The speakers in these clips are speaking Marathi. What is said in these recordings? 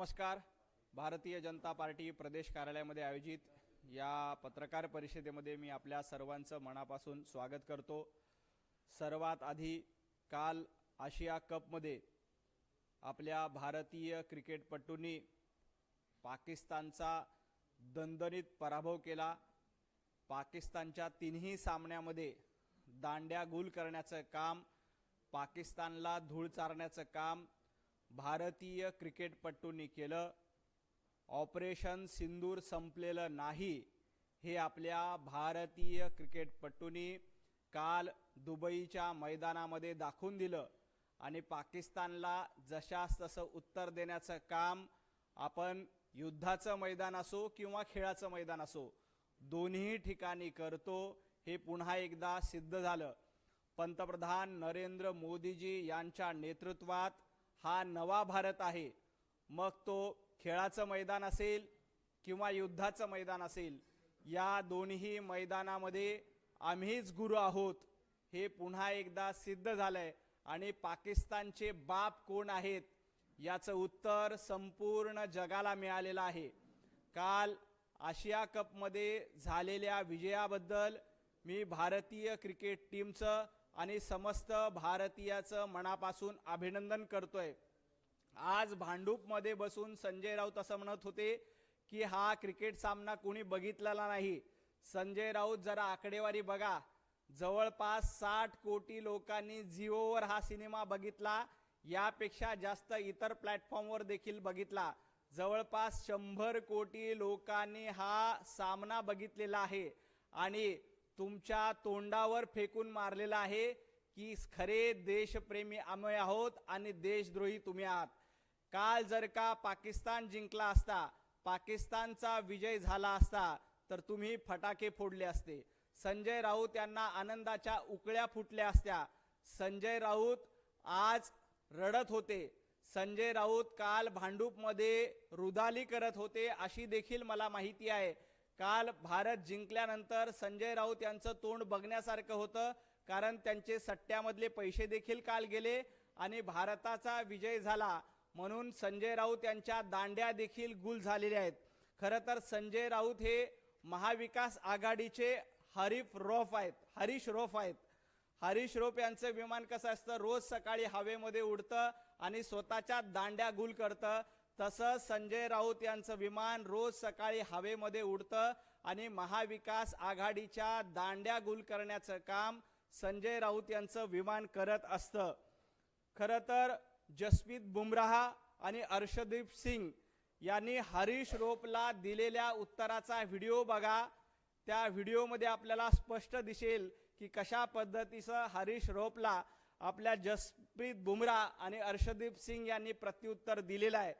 नमस्कार. भारतीय जनता पार्टी प्रदेश कार्यालयामध्ये आयोजित या पत्रकार परिषदेमध्ये मी आपल्या सर्वांचं मनापासून स्वागत करतो. सर्वात आधी काल आशिया कपमध्ये आपल्या भारतीय क्रिकेटपटूंनी पाकिस्तानचा दणदणीत पराभव केला. पाकिस्तानच्या तिन्ही सामन्यामध्ये दांड्या गुल करण्याचं काम पाकिस्तानला धूळ चारण्याचं काम भारतीय क्रिकेटपटूंनी केलं. ऑपरेशन सिंदूर संपलेलं नाही हे आपल्या भारतीय क्रिकेटपटूंनी काल दुबईच्या मैदानामध्ये दाखवून दिलं. आणि पाकिस्तानला जशास तसं उत्तर देण्याचं काम आपण युद्धाचं मैदान असो किंवा खेळाचं मैदान असो दोन्ही ठिकाणी करतो हे पुन्हा एकदा सिद्ध झालं. पंतप्रधान नरेंद्र मोदीजी यांच्या नेतृत्वात हा नवा भारत आहे. मग तो खेळाचं मैदान असेल किंवा युद्धाचं मैदान असेल या दोन्ही मैदानामध्ये आम्हीच गुरु आहोत हे पुन्हा एकदा सिद्ध झालंय. आणि पाकिस्तानचे बाप कोण आहेत याचं उत्तर संपूर्ण जगाला मिळालेलं आहे. काल आशिया कपमध्ये झालेल्या विजयाबद्दल मी भारतीय क्रिकेट टीमचं आणि समस्त भारतीयाचं मनापासून अभिनंदन करतोय. आज भांडूपमध्ये बसून संजय राऊत असं म्हणत होते की हा क्रिकेट सामना कोणी बघितलेला नाही. संजय राऊत जरा आकडेवारी बघा. जवळपास साठ कोटी लोकांनी जिओवर हा सिनेमा बघितला. यापेक्षा जास्त इतर प्लॅटफॉर्मवर देखील बघितला. जवळपास शंभर कोटी लोकांनी हा सामना बघितलेला आहे. आणि तुमच्या तोंडावर फेकून मारलेला आहे की खरे देशप्रेमी आम्ही आहोत आणि देशद्रोही तुम्ही आहात. काल जर का पाकिस्तान जिंकला असता पाकिस्तानचा विजय झाला असता तर तुम्ही फटाके फोडले असते. संजय राऊत यांना आनंदाच्या उकळ्या फुटल्या असत्या. संजय राऊत आज रडत होते. संजय राऊत काल भांडूपमध्ये रुदाली करत होते अशी देखील मला माहिती आहे. काल भारत जिंकल्यानंतर संजय राऊत यांचं तोंड बघण्यासारखं होतं कारण त्यांचे सट्ट्यामधले पैसे देखील काल गेले आणि भारताचा विजय झाला म्हणून संजय राऊत यांच्या दांड्या देखील गुल झालेल्या आहेत. खरं तर संजय राऊत हे महाविकास आघाडीचे हरीफ रोफ आहेत हरीश रोफ आहेत. हरीश रोफ यांचं विमान कसं असतं? रोज सकाळी हवेमध्ये उडतं आणि स्वतःच्या दांड्या गुल करतं. तसं संजय राऊत यांचं विमान रोज सकाळी हवेमध्ये उडतं आणि महाविकास आघाडीच्या दांड्या गुल करण्याचं काम संजय राऊत यांचं विमान करत असतं. खरं तर जसप्रीत बुमराह आणि अर्षदीप सिंग यांनी हरीश रोपला दिलेल्या उत्तराचा व्हिडिओ बघा. त्या व्हिडिओमध्ये आपल्याला स्पष्ट दिसेल की कशा पद्धतीचं हरीश रोपला आपल्या जसप्रीत बुमराह आणि अर्षदीप सिंग यांनी प्रत्युत्तर दिलेलं आहे.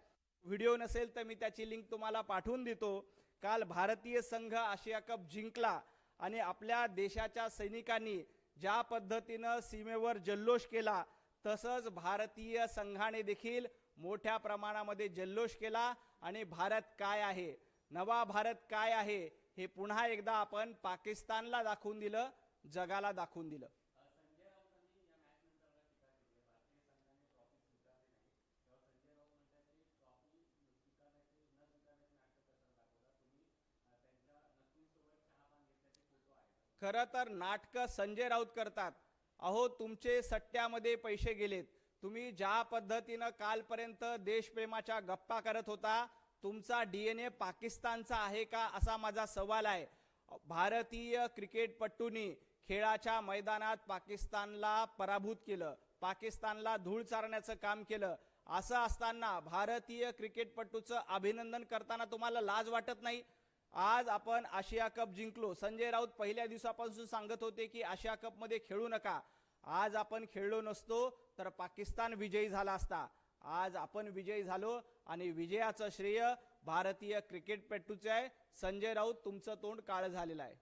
व्हिडिओ नसेल तर मी त्याची लिंक तुम्हाला पाठवून देतो. काल भारतीय संघ आशिया कप जिंकला आणि आपल्या देशाच्या सैनिकांनी ज्या पद्धतीनं सीमेवर जल्लोष केला तसंच भारतीय संघाने देखील मोठ्या प्रमाणामध्ये जल्लोष केला. आणि भारत काय आहे? नवा भारत काय आहे? हे पुन्हा एकदा आपण पाकिस्तानला दाखवून दिलं जगाला दाखवून दिलं. खरं तर नाटकं संजय राऊत करतात. अहो तुमचे सट्ट्यामध्ये पैसे गेलेत. तुम्ही ज्या पद्धतीनं कालपर्यंत देशप्रेमाच्या गप्पा करत होता तुमचा डीएनए पाकिस्तानचा आहे का असा माझा सवाल आहे. भारतीय क्रिकेटपटूंनी खेळाच्या मैदानात पाकिस्तानला पराभूत केलं पाकिस्तानला धूळ चारण्याचं काम केलं. असं असताना भारतीय क्रिकेटपटूचं अभिनंदन करताना तुम्हाला लाज वाटत नाही? आज आपण आशिया कप जिंकलो. संजय राऊत पहिल्या दिवसापासून सांगत होते की आशिया कपमध्ये खेळू नका. आज आपण खेळलो नसतो तर पाकिस्तान विजयी झाला असता. आज आपण विजयी झालो आणि विजयाचं श्रेय भारतीय क्रिकेटपटूचे आहे. संजय राऊत तुमचं तोंड काळ झालेलं आहे.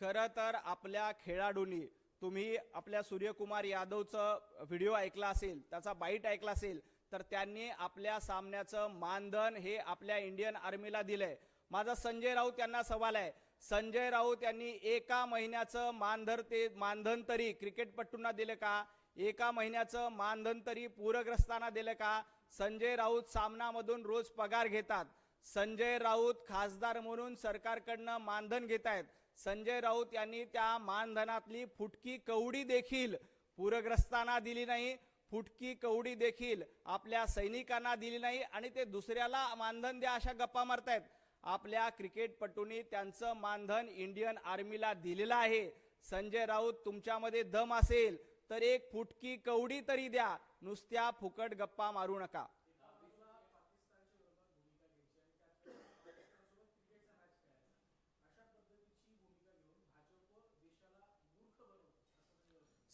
खरं तर आपल्या खेळाडूंनी तुम्ही आपल्या सूर्यकुमार यादवचं व्हिडिओ ऐकला असेल त्याचा बाईट ऐकला असेल तर त्यांनी आपल्या सामन्याचं मानधन हे आपल्या इंडियन आर्मीला दिलंय. माझा संजय राऊत यांना सवाल आहे. संजय राऊत यांनी एका महिन्याचं मानधर ते मानधन तरी क्रिकेटपटूंना दिलं का? एका महिन्याचं मानधन तरी पूरग्रस्तांना दिलं का? संजय राऊत सामनामधून रोज पगार घेतात. संजय राऊत खासदार म्हणून सरकारकडनं मानधन घेत आहेत. संजय राऊत यांनी त्या मानधनातली फुटकी कवडी देखील पूरग्रस्तांना दिली नाही. फुटकी कवडी देखील आपल्या सैनिकांना दिली नाही आणि ते दुसऱ्याला मानधन द्या अशा गप्पा मारतायत. आपल्या क्रिकेटपटूंनी त्यांचं मानधन इंडियन आर्मीला दिलेलं आहे. संजय राऊत तुमच्यामध्ये दम असेल तर एक फुटकी कवडी तरी द्या. नुसत्या फुकट गप्पा मारू नका.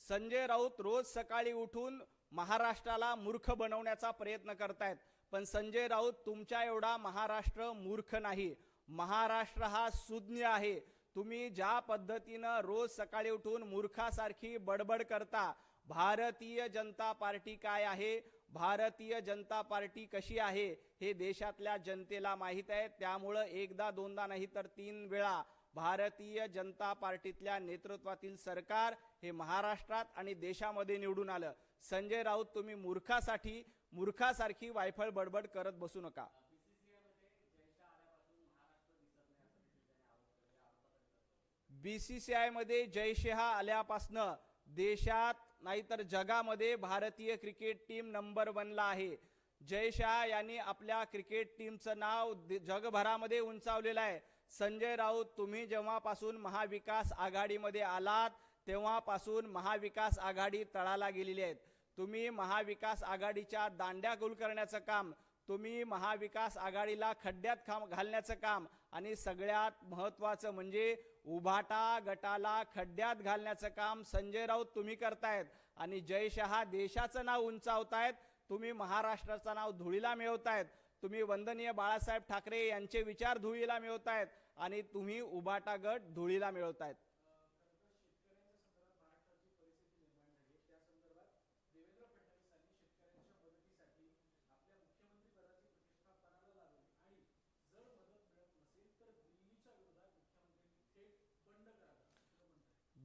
संजय राऊत रोज सकाळी उठून महाराष्ट्राला मूर्ख बनवण्याचा प्रयत्न करतायत. पण संजय राऊत तुमच्या एवढा महाराष्ट्र मूर्ख नाही. महाराष्ट्र हा सुज्ञ आहे. तुम्ही ज्या पद्धतीनं रोज सकाळी उठून मूर्खासारखी बडबड करता भारतीय जनता पार्टी काय आहे? भारतीय जनता पार्टी कशी आहे? हे देशातल्या जनतेला माहीत आहे. त्यामुळं एकदा दोनदा नाही तर तीन वेळा भारतीय जनता पार्टीतल्या नेतृत्वातील सरकार हे महाराष्ट्रात आणि देशामध्ये निवडून आलं. संजय राऊत तुम्ही मूर्खासाठी मूर्खासारखी वायफळ बडबड करत बसू नका. बीसीसीआयमध्ये जयशहा आल्यापासनं देशात नाहीतर जगामध्ये भारतीय क्रिकेट टीम नंबर वनला आहे. जयशहा यांनी आपल्या क्रिकेट टीमचं नाव जगभरामध्ये उंचावलेलं आहे. संजय राऊत तुम्ही जेव्हापासून महाविकास आघाडीमध्ये आलात तेव्हापासून महाविकास आघाडी तळाला गेलेली आहेत. तुम्ही महाविकास आघाडीच्या दांड्या गोल करण्याचं काम तुम्ही महाविकास आघाडीला खड्ड्यात खाम घालण्याचं काम आणि सगळ्यात महत्वाचं म्हणजे उभाटा गटाला खड्ड्यात घालण्याचं काम संजय राऊत तुम्ही करतायत. आणि जयशहा देशाचं नाव उंचावतायत तुम्ही महाराष्ट्राचं नाव धुळीला मिळवतायत तुम्ही वंदनीय बाळासाहेब ठाकरे यांचे विचार धुळीला मिळवतायत आणि तुम्ही उभाटा गट धुळीला मिळवतायत.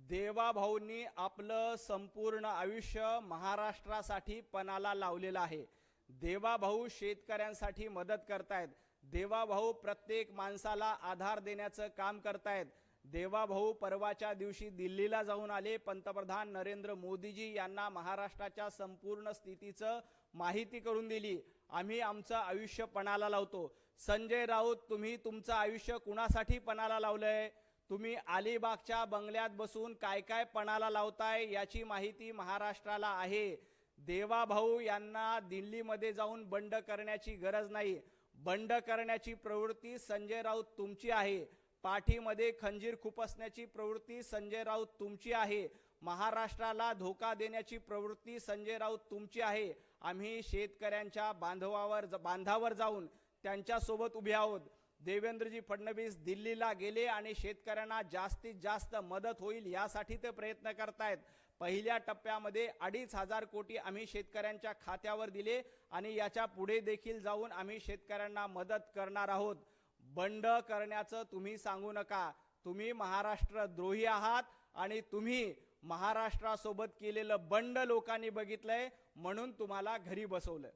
देवाभाऊंनी आपलं संपूर्ण आयुष्य महाराष्ट्रासाठी पणाला लावलेलं आहे. देवाभाऊ शेतकऱ्यांसाठी मदत करतायत. देवाभाऊ प्रत्येक माणसाला आधार देण्याचं काम करतायत. देवाभाऊ परवाच्या दिवशी दिल्लीला जाऊन आले. पंतप्रधान नरेंद्र मोदीजी यांना महाराष्ट्राच्या संपूर्ण स्थितीचं माहिती करून दिली. आम्ही आमचं आयुष्य पणाला लावतो. संजय राऊत तुम्ही तुमचं आयुष्य कुणासाठी पणाला लावलंय? तुम्ही अलिबागच्या बंगल्यात बसून काय काय पणाला लावताय याची माहिती महाराष्ट्राला आहे. देवाभाऊ यांना दिल्लीमध्ये जाऊन बंड करण्याची गरज नाही. बंड करण्याची प्रवृत्ती संजय राऊत तुमची आहे. पाठीमध्ये खंजीर खुपसण्याची प्रवृत्ती संजय राऊत तुमची आहे. महाराष्ट्राला धोका देण्याची प्रवृत्ती संजय राऊत तुमची आहे. आम्ही शेतकऱ्यांच्या बांधवावर बांधावर जाऊन त्यांच्यासोबत उभे आहोत. देवेंद्रजी फडणवीस दिल्लीला गेले आणि शेतकऱ्यांना जास्तीत जास्त मदत होईल यासाठी ते प्रयत्न करतायत. पहिल्या टप्प्यामध्ये अडीच हजार कोटी आम्ही शेतकऱ्यांच्या खात्यावर दिले आणि याच्यापुढे देखील जाऊन आम्ही शेतकऱ्यांना मदत करणार आहोत. बंड करण्याचं तुम्ही सांगू नका. तुम्ही महाराष्ट्र द्रोही आहात आणि तुम्ही महाराष्ट्रासोबत केलेलं बंड लोकांनी बघितलंय म्हणून तुम्हाला घरी बसवलं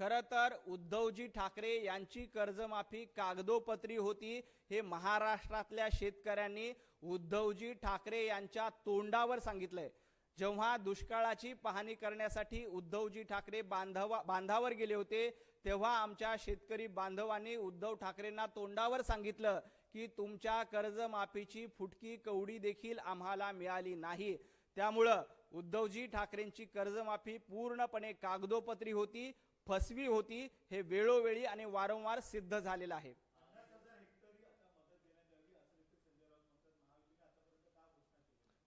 खरं तर उद्धवजी ठाकरे यांची कर्जमाफी कागदोपत्री होती हे महाराष्ट्रातल्या शेतकऱ्यांनी उद्धवजी ठाकरे यांच्या तोंडावर सांगितलंय. जेव्हा दुष्काळाची पाहणी करण्यासाठी उद्धवजी ठाकरे बांधवा बांधावर गेले होते तेव्हा आमच्या शेतकरी बांधवांनी उद्धव ठाकरेंना तोंडावर सांगितलं की तुमच्या कर्जमाफीची फुटकी कवडी देखील आम्हाला मिळाली नाही. त्यामुळं उद्धवजी ठाकरेंची कर्जमाफी पूर्णपणे कागदोपत्री होती. फसवी होती हे वेळोवेळी आणि वारंवार सिद्ध झालेलं आहे.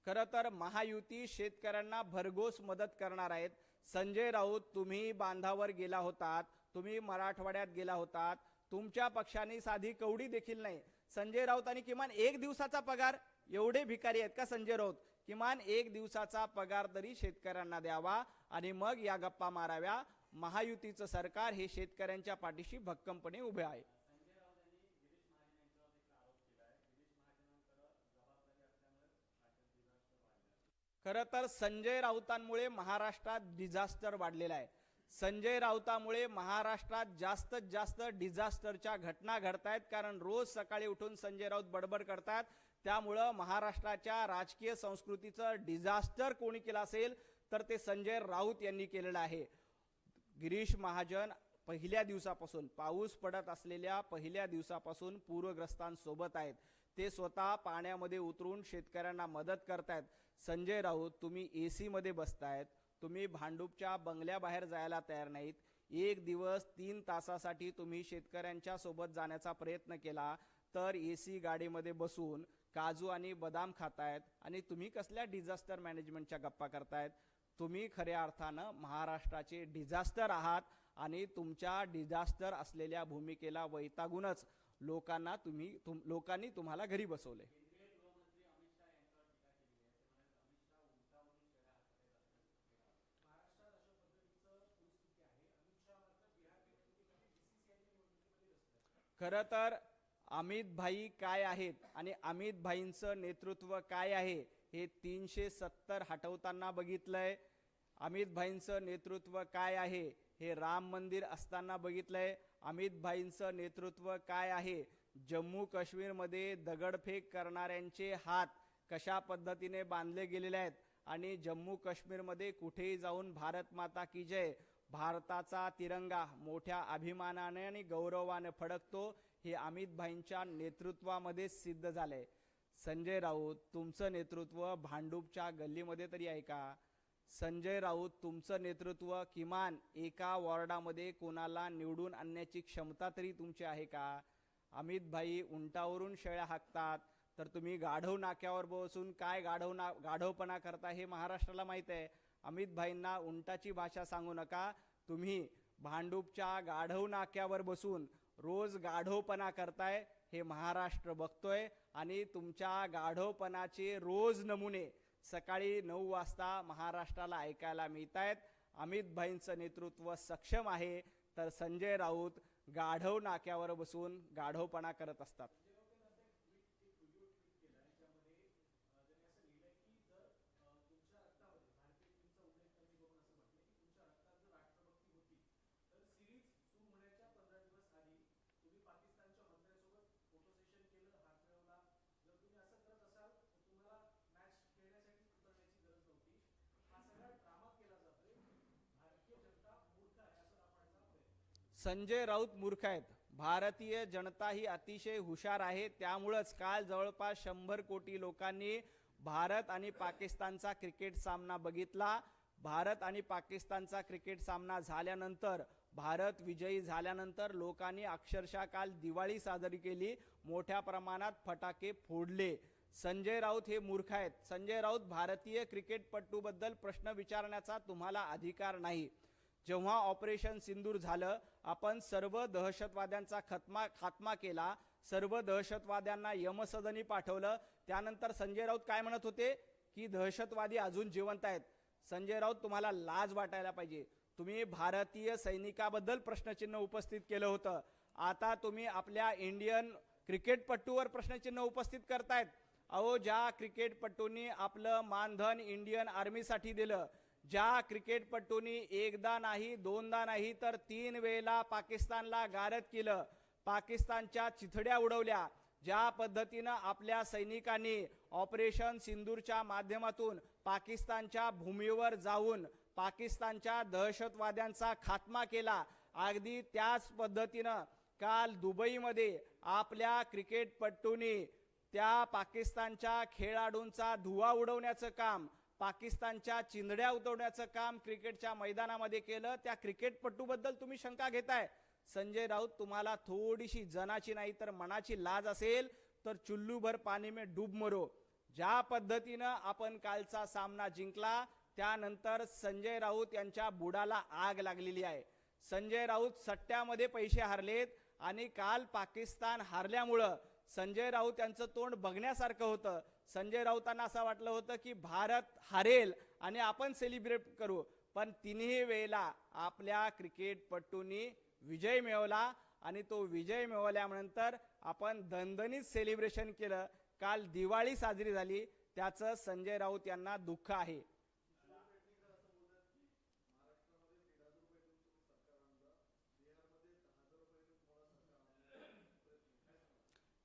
खरं तर महायुती शेतकऱ्यांना भरघोस मदत करणार आहेत. संजय राऊत तुम्ही बांधावर गेला होतात तुम्ही मराठवाड्यात गेला होतात. तुमच्या पक्षाने साधी कवडी देखील नाही. संजय राऊतांनी किमान एक दिवसाचा पगार एवढे भिकारी आहेत का संजय राऊत? किमान एक दिवसाचा पगार तरी शेतकऱ्यांना द्यावा आणि मग या गप्पा माराव्या. महायुतीचं सरकार हे शेतकऱ्यांच्या पाठीशी भक्कमपणे उभे आहे. खरं तर संजय राऊतांमुळे महाराष्ट्रात डिझास्टर वाढलेला आहे. संजय राऊतामुळे महाराष्ट्रात जास्तीत जास्त डिझास्टरच्या घटना घडतायत कारण रोज सकाळी उठून संजय राऊत बडबड करतात. त्यामुळं महाराष्ट्राच्या राजकीय संस्कृतीचं डिझास्टर कोणी केलं असेल तर ते संजय राऊत यांनी केलेलं आहे. गिरीश महाजन पहिल्या दिवसापासून पाऊस पडत असलेल्या पहिल्या दिवसापासून पूरग्रस्तांसोबत आहेत. ते स्वतः पाण्यामध्ये उतरून शेतकऱ्यांना मदत करतायत. संजय राऊत तुम्ही ए सीमध्ये बसतायत. तुम्ही भांडूपच्या बंगल्याबाहेर जायला तयार नाहीत. एक दिवस तीन तासासाठी तुम्ही शेतकऱ्यांच्या सोबत जाण्याचा प्रयत्न केला तर ए सी गाडीमध्ये बसून काजू आणि बदाम खातायत आणि तुम्ही कसल्या डिझास्टर मॅनेजमेंटच्या गप्पा करतायत? तुम्ही खऱ्या अर्थानं महाराष्ट्राचे डिझास्टर आहात आणि तुमच्या डिझास्टर असलेल्या भूमिकेला वैतागूनच लोकांना तुम्ही तुम लोकांनी तुम्हाला घरी बसवले. खरं तर अमित भाई काय आहेत आणि अमित भाईंचं नेतृत्व काय आहे हे तीनशे सत्तर हटवताना बघितलंय. अमित भाईंचं नेतृत्व काय आहे हे राम मंदिर असताना बघितलंय. अमित भाईंचं नेतृत्व काय आहे? जम्मू काश्मीरमध्ये दगडफेक करणाऱ्यांचे हात कशा पद्धतीने बांधले गेलेले आहेत? आणि जम्मू काश्मीरमध्ये कुठेही जाऊन भारत माता की जय? भारताचा तिरंगा मोठ्या अभिमानाने आणि गौरवाने फडकतो हे अमित भाईंच्या नेतृत्वामध्ये सिद्ध झालंय. संजय राऊत तुमचं नेतृत्व भांडूपच्या गल्लीमध्ये तरी आहे का? संजय राऊत तुमचं नेतृत्व किमान एका वॉर्डामध्ये कोणाला निवडून आणण्याची क्षमता तरी तुमची आहे का? अमित भाई उंटावरून शेळ्या हाकतात तर तुम्ही गाढव नाक्यावर बसून काय गाढव ना गाढवपणा करता हे महाराष्ट्राला माहीत आहे. अमित भाईंना उंटाची भाषा सांगू नका. तुम्ही भांडूपच्या गाढव नाक्यावर बसून रोज गाढवपणा करताय हे महाराष्ट्र बघतोय आणि तुमच्या गाढवपणाचे रोज नमुने सकाळी नऊ वाजता महाराष्ट्राला ऐकायला मिळत आहेत अमित भाईंचं नेतृत्व सक्षम आहे तर संजय राऊत गाढव नाक्यावर बसून गाढवपणा करत असतात. संजय राऊत मूर्ख आहेत. भारतीय जनता ही अतिशय हुशार आहे. त्यामुळंच काल जवळपास शंभर कोटी लोकांनी भारत आणि पाकिस्तानचा क्रिकेट सामना बघितला. भारत आणि पाकिस्तानचा क्रिकेट सामना झाल्यानंतर भारत विजयी झाल्यानंतर लोकांनी अक्षरशः काल दिवाळी साजरी केली. मोठ्या प्रमाणात फटाके फोडले. संजय राऊत हे मूर्ख आहेत. संजय राऊत भारतीय क्रिकेटपटूबद्दल प्रश्न विचारण्याचा तुम्हाला अधिकार नाही. जेव्हा ऑपरेशन सिंदूर झालं आपण सर्व दहशतवाद्यांचा खतमा खात्मा केला. सर्व दहशतवाद्यांना यमसदनी पाठवलं. त्यानंतर संजय राऊत काय म्हणत होते? की दहशतवादी अजून जिवंत आहेत. संजय राऊत तुम्हाला लाज वाटायला पाहिजे. तुम्ही भारतीय सैनिकाबद्दल प्रश्नचिन्ह उपस्थित केलं होतं. आता तुम्ही आपल्या इंडियन क्रिकेटपट्टूवर प्रश्नचिन्ह उपस्थित करतायत. अहो ज्या क्रिकेटपटूंनी आपलं मानधन इंडियन आर्मीसाठी दिलं ज्या क्रिकेटपटूंनी एकदा नाही दोनदा नाही तर तीन वेळेला पाकिस्तानला गारद केलं. पाकिस्तानच्या चिथड्या उडवल्या. ज्या पद्धतीनं आपल्या सैनिकांनी ऑपरेशन सिंदूरच्या माध्यमातून पाकिस्तानच्या भूमीवर जाऊन पाकिस्तानच्या दहशतवाद्यांचा खात्मा केला अगदी त्याच पद्धतीनं काल दुबईमध्ये आपल्या क्रिकेटपटूंनी त्या पाकिस्तानच्या खेळाडूंचा धुवा उडवण्याचं काम पाकिस्तानच्या चिंधड्या उतरवण्याचं काम क्रिकेटच्या मैदानामध्ये केलं त्या क्रिकेटपटूबद्दल तुम्ही शंका घेताय. संजय राऊत तुम्हाला थोडीशी जनाची नाही तर मनाची लाज असेल तर चुल्लूभर पाणी मे डूब मरो. ज्या पद्धतीनं आपण कालचा सामना जिंकला त्यानंतर संजय राऊत यांच्या बुडाला आग लागलेली आहे. संजय राऊत सट्ट्यामध्ये पैसे हारलेत आणि काल पाकिस्तान हारल्यामुळं संजय राऊत यांचं तोंड बघण्यासारखं होतं. संजय राऊतांना असं वाटलं होतं की भारत हारेल आणि आपण सेलिब्रेट करू. पण तिन्ही वेळेला आपल्या क्रिकेटपटूंनी विजय मिळवला आणि तो विजय मिळवल्यानंतर आपण दणदणीत सेलिब्रेशन केलं. काल दिवाळी साजरी झाली. त्याचं संजय राऊत यांना दुःख आहे.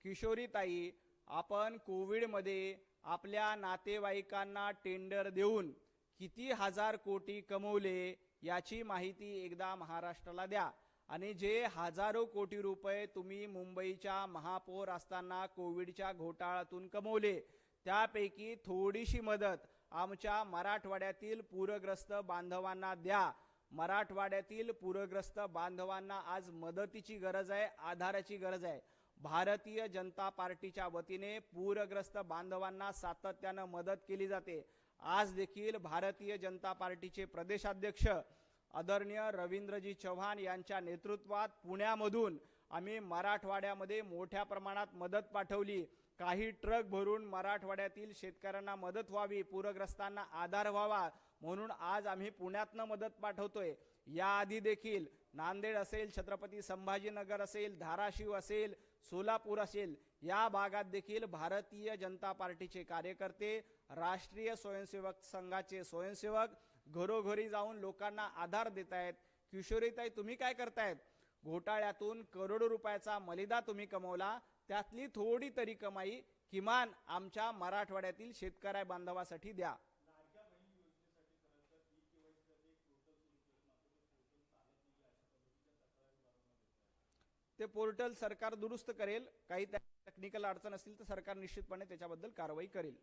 किशोरीताई आपण कोविडमध्ये आपल्या नातेवाईकांना टेंडर देऊन किती हजार कोटी कमवले याची माहिती एकदा महाराष्ट्राला द्या. आणि जे हजारो कोटी रुपये तुम्ही मुंबईच्या महापौर असताना कोविडच्या घोटाळ्यातून कमवले त्यापैकी थोडीशी मदत आमच्या मराठवाड्यातील पूरग्रस्त बांधवांना द्या. मराठवाड्यातील पूरग्रस्त बांधवांना आज मदतीची गरज आहे आधाराची गरज आहे. भारतीय जनता पार्टीच्या वतीने पूरग्रस्त बांधवांना सातत्यानं मदत केली जाते. आज देखील भारतीय जनता पार्टीचे प्रदेशाध्यक्ष आदरणीय रवींद्रजी चव्हाण यांच्या नेतृत्वात पुण्यामधून आम्ही मराठवाड्यामध्ये मोठ्या प्रमाणात मदत पाठवली. काही ट्रक भरून मराठवाड्यातील शेतकऱ्यांना मदत व्हावी पूरग्रस्तांना आधार व्हावा म्हणून आज आम्ही पुण्यातनं मदत पाठवतोय. याआधी देखील नांदेड असेल छत्रपती संभाजीनगर असेल धाराशिव असेल सोलापूर असेल या भागात देखील भारतीय जनता पार्टीचे कार्यकर्ते राष्ट्रीय स्वयंसेवक संघाचे स्वयंसेवक घरोघरी जाऊन लोकांना आधार देत आहेत किशोरीताई तुम्ही काय करतायत? घोटाळ्यातून करोडो रुपयाचा मलिदा तुम्ही कमवला त्यातली थोडी तरी कमाई किमान आमच्या मराठवाड्यातील शेतकऱ्या बांधवासाठी द्या. ते पोर्टल सरकार दुरुस्त करेल काही टेक्निकल अडचण असतील तर सरकार निश्चितपणे त्याच्याबद्दल कारवाई करेल.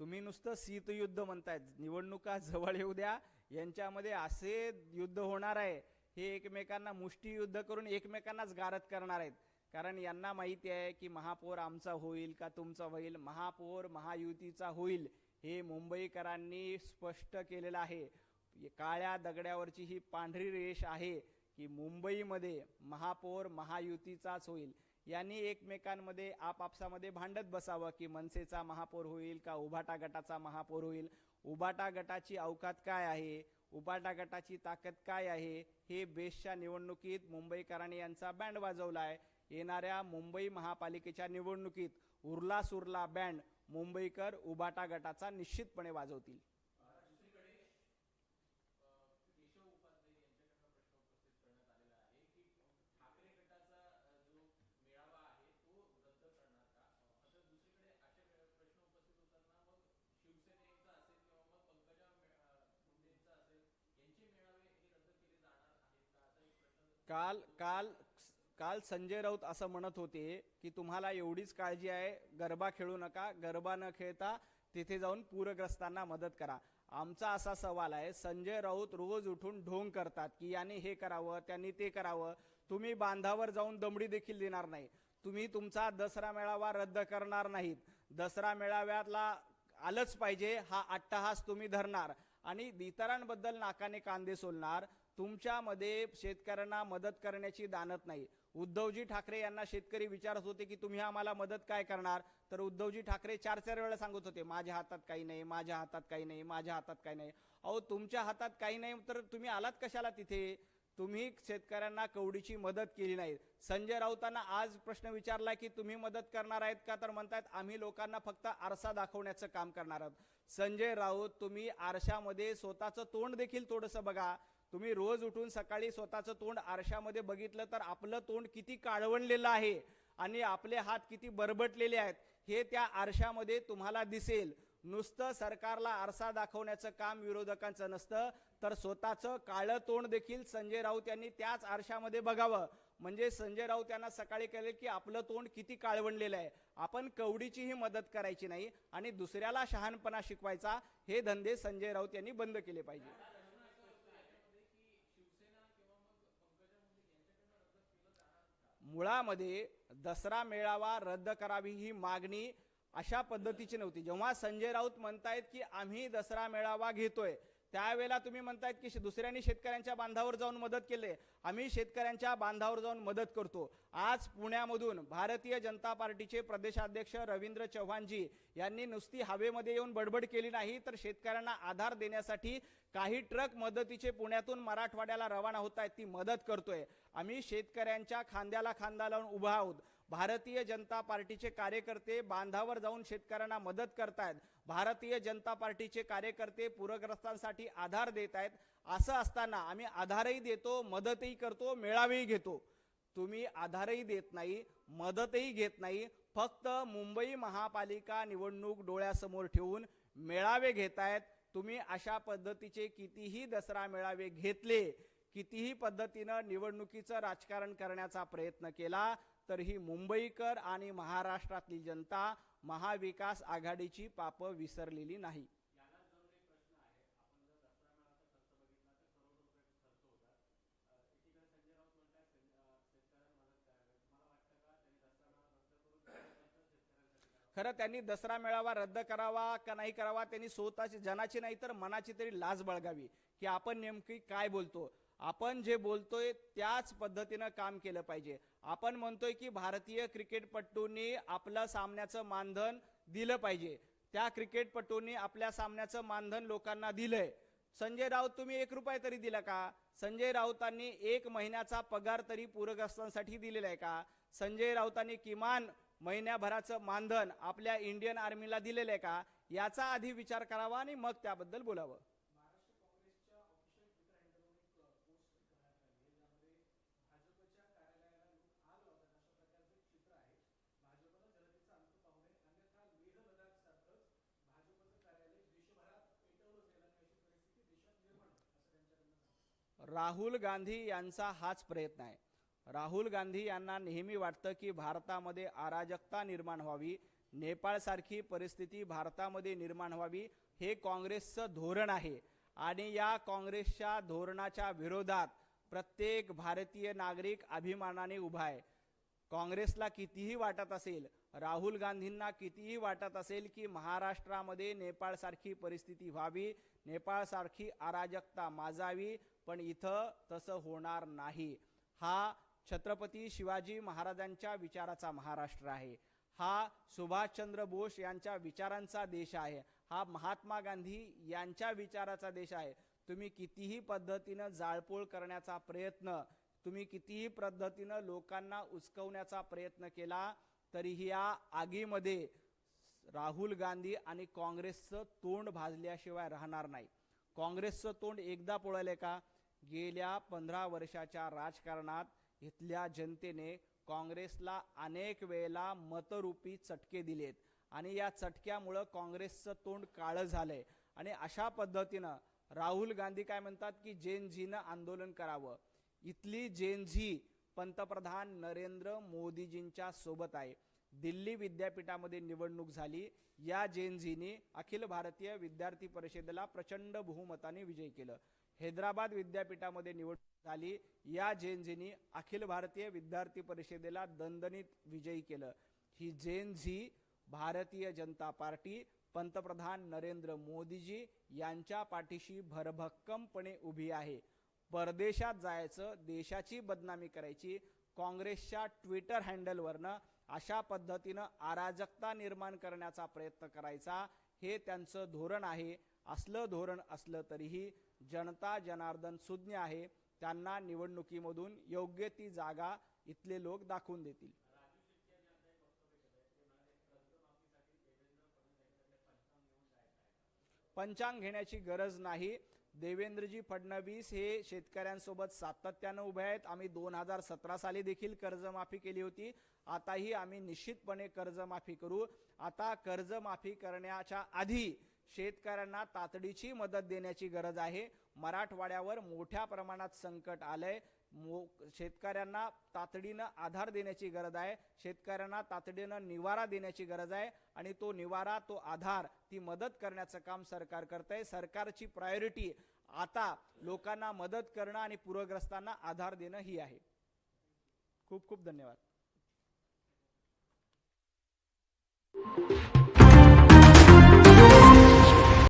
तुम्ही नुसतं शीतयुद्ध म्हणतायत. निवडणुका जवळ येऊ द्या. यांच्यामध्ये असे युद्ध होणार आहे. हे एकमेकांना मुष्टीयुद्ध करून एकमेकांनाच गारद करणार आहेत. कारण यांना माहिती आहे की महापौर आमचा होईल का तुमचा होईल? महापौर महायुतीचा होईल हे मुंबईकरांनी स्पष्ट केलेलं आहे. काळ्या दगड्यावरची ही पांढरी रेष आहे की मुंबईमध्ये महापौर महायुतीचाच होईल. यांनी एकमेकांमध्ये आपापसामध्ये भांडत बसावं की मनसेचा महापौर होईल का उभाटा गटाचा महापौर होईल? उभाटा गटाची अवकात काय आहे? उबाटा गटाची ताकद काय आहे? हे बेसच्या निवडणुकीत मुंबईकरांनी यांचा बँड वाजवला आहे येणाऱ्या मुंबई महापालिकेच्या निवडणुकीत उरला सुरला बँड मुंबईकर उबाटा गटाचा निश्चितपणे वाजवतील. काल काल काल संजय राऊत असं म्हणत होते की तुम्हाला एवढीच काळजी आहे गरबा खेळू नका गरबा न खेळता तिथे जाऊन पूरग्रस्तांना मदत करा. आमचा असा सवाल आहे संजय राऊत रोज उठून ढोंग करतात की याने हे करावं त्यांनी ते करावं तुम्ही बांधावर जाऊन दमडी देखील देणार नाही. तुम्ही तुमचा दसरा मेळावा रद्द करणार नाहीत. दसरा मेळाव्याला आलंच पाहिजे हा अट्टहास तुम्ही धरणार. आणि इतरांबद्दल नाकाने कांदे सोलणार तुमच्यामध्ये शेतकऱ्यांना मदत करण्याची दानत नाही. उद्धवजी ठाकरे यांना शेतकरी विचारत होते की तुम्ही आम्हाला मदत काय करणार? तर उद्धवजी ठाकरे चार चार वेळा सांगत होते माझ्या हातात काही नाही माझ्या हातात काही नाही माझ्या हातात काही नाही. अहो तुमच्या हातात काही नाही तर तुम्ही आलात कशाला तिथे? तुम्ही शेतकऱ्यांना कवडीची मदत केली नाही. संजय राऊतांना आज प्रश्न विचारला की तुम्ही मदत करणार आहेत का? तर म्हणतात आम्ही लोकांना फक्त आरसा दाखवण्याचं काम करणार आहोत. संजय राऊत तुम्ही आरशामध्ये स्वतःचं तोंड देखील थोडंसं बघा. तुम्ही रोज उठून सकाळी स्वतःचं तोंड आरशामध्ये बघितलं तर आपलं तोंड किती काळवणलेलं आहे आणि आपले हात किती बरबटलेले आहेत हे त्या आरशामध्ये तुम्हाला दिसेल. नुसतं सरकारला आरसा दाखवण्याचं काम विरोधकांचं नसतं तर स्वतःचं काळं तोंड देखील संजय राऊत यांनी त्याच आरशामध्ये बघावं. म्हणजे संजय राऊत यांना सकाळी कळेल की आपलं तोंड किती काळवणलेलं आहे. आपण कवडीचीही मदत करायची नाही आणि दुसऱ्याला शहाणपणा शिकवायचा हे धंदे संजय राऊत यांनी बंद केले पाहिजे. मुळामध्ये दसरा मेळावा रद्द करावी ही मागणी अशा पद्धतीची नव्हती. जेव्हा संजय राऊत म्हणतायत की आम्ही दसरा मेळावा घेतोय त्यावेळेला तुम्ही म्हणतायत की दुसऱ्यांनी शेतकऱ्यांच्या बांधावर जाऊन मदत केले. आम्ही शेतकऱ्यांच्या बांधावर जाऊन मदत करतो. आज पुण्यामधून भारतीय जनता पार्टीचे प्रदेशाध्यक्ष रवींद्र चव्हाणजी यांनी नुसती हवेमध्ये येऊन बडबड केली नाही तर शेतकऱ्यांना आधार देण्यासाठी काही ट्रक मदतीचे पुण्यातून मराठवाड्याला रवाना होत आहेत. ती मदत करतोय. आम्ही शेतकऱ्यांच्या खांद्याला खांदा लावून उभा आहोत. भारतीय जनता पार्टीचे कार्यकर्ते बांधावर जाऊन शेतकऱ्यांना मदत करतायत. भारतीय जनता पार्टीचे कार्यकर्ते पूरग्रस्तांसाठी आधार देत आहेत असं असताना आम्ही आधारही देतो मदतही करतो मेळावेही घेतो. तुम्ही आधारही देत नाही मदतही घेत नाही. फक्त मुंबई महापालिका निवडणूक डोळ्यासमोर ठेवून मेळावे घेत आहेत तुम्ही अशा पद्धतीचे कितीही दसरा मेळावे घेतले कितीही पद्धतीनं निवडणुकीचं राजकारण करण्याचा प्रयत्न केला तर ही मुंबईकर आणि महाराष्ट्रातली जनता महाविकास आघाडीची पापं विसरलेली नाही. खरं त्यांनी दसरा मेळावा रद्द करावा का नाही करावा त्यांनी स्वतःची जनाची नाही तर मनाची तरी लाज बाळगावी. की आपण नेमकी काय बोलतो? आपण जे बोलतोय त्याच पद्धतीनं काम केलं पाहिजे. आपण म्हणतोय की भारतीय क्रिकेटपटूंनी आपलं सामन्याचं मानधन दिलं पाहिजे. त्या क्रिकेटपटूंनी आपल्या सामन्याचं मानधन लोकांना दिलंय. संजय राऊत तुम्ही एक रुपये तरी दिला का? संजय राऊतांनी एक महिन्याचा पगार तरी पूरग्रस्तांसाठी दिलेला आहे का? संजय राऊतांनी किमान महिन्याभराचं मानधन आपल्या इंडियन आर्मीला दिलेलं आहे का? याचा आधी विचार करावा आणि मग त्याबद्दल बोलावं. राहुल गांधी यांचा हाच प्रयत्न आहे. राहुल गांधी यांना नेहमी वाटतं की भारतामध्ये अराजकता निर्माण व्हावी. नेपाळसारखी परिस्थिती भारतामध्ये निर्माण व्हावी हे काँग्रेसचं धोरण आहे. आणि या काँग्रेसच्या धोरणाच्या विरोधात प्रत्येक भारतीय नागरिक अभिमानाने उभा आहे. काँग्रेसला कितीही वाटत असेल राहुल गांधींना कितीही वाटत असेल की महाराष्ट्रामध्ये नेपाळसारखी परिस्थिती व्हावी नेपाळसारखी अराजकता माजावी पण इथं तसं होणार नाही. हा छत्रपती शिवाजी महाराजांच्या विचाराचा महाराष्ट्र आहे. हा सुभाषचंद्र बोस यांच्या विचारांचा देश आहे. हा महात्मा गांधी यांच्या विचाराचा देश आहे. तुम्ही कितीही पद्धतीनं जाळपोळ करण्याचा प्रयत्न तुम्ही कितीही पद्धतीनं लोकांना उचकवण्याचा प्रयत्न केला तरीही या आगीमध्ये राहुल गांधी आणि काँग्रेसचं तोंड भाजल्याशिवाय राहणार नाही. काँग्रेसचं तोंड एकदा पोळले का? गेल्या पंधरा वर्षाच्या राजकारणात इथल्या जनतेने काँग्रेसला अनेक वेळेला मतरूपी चटके दिलेत. आणि या चटक्यामुळं काँग्रेसचं तोंड काळं झालंय. आणि अशा पद्धतीनं राहुल गांधी काय म्हणतात की जेन झीनं आंदोलन करावं. इथली जेन झी पंतप्रधान नरेंद्र मोदीजींच्या सोबत आहे. दिल्ली विद्यापीठामध्ये निवडणूक झाली. या जेनझीने अखिल भारतीय विद्यार्थी परिषदेला प्रचंड बहुमताने विजय केलं. हैदराबाद विद्यापीठामध्ये निवडणूक झाली. या जेनझीने अखिल भारतीय विद्यार्थी परिषदेला दणदणीत विजयी केलं. ही जेनझी भारतीय जनता पार्टी पंतप्रधान नरेंद्र मोदीजी यांच्या पाठीशी भरभक्कमपणे उभी आहे. परदेशात जायचं देशाची बदनामी करायची काँग्रेसच्या ट्विटर हँडलवरनं अशा पद्धतीनं अराजकता निर्माण करण्याचा प्रयत्न करायचा हे त्यांचं धोरण आहे. असलं धोरण असलं तरीही जनता जनार्दन सुज्ञ आहे त्यांना निवडणुकीमधून योग्य ती जागा इथले लोक दाखवून देतील. पंचांग घेण्याची गरज नाही. देवेंद्रजी फडणवीस हे शेतकऱ्यांसोबत सातत्यानं उभे आहेत. आम्ही दोन हजार सतरा साली देखील कर्जमाफी केली होती. आताही आम्ही निश्चितपणे कर्जमाफी करू. आता कर्जमाफी करण्याच्या आधी शेतकऱ्यांना तातडीची मदत देण्याची गरज आहे. मराठवाड्यावर मोठ्या प्रमाणात संकट आलंय. मो शेतकऱ्यांना तातडीनं आधार देण्याची गरज आहे. शेतकऱ्यांना तातडीनं निवारा देण्याची गरज आहे आणि तो निवारा तो आधार ती मदत करण्याचं काम सरकार करतंय. सरकारची प्रायोरिटी आता लोकांना मदत करणं आणि पूरग्रस्तांना आधार देणं ही आहे. खूप खूप धन्यवाद.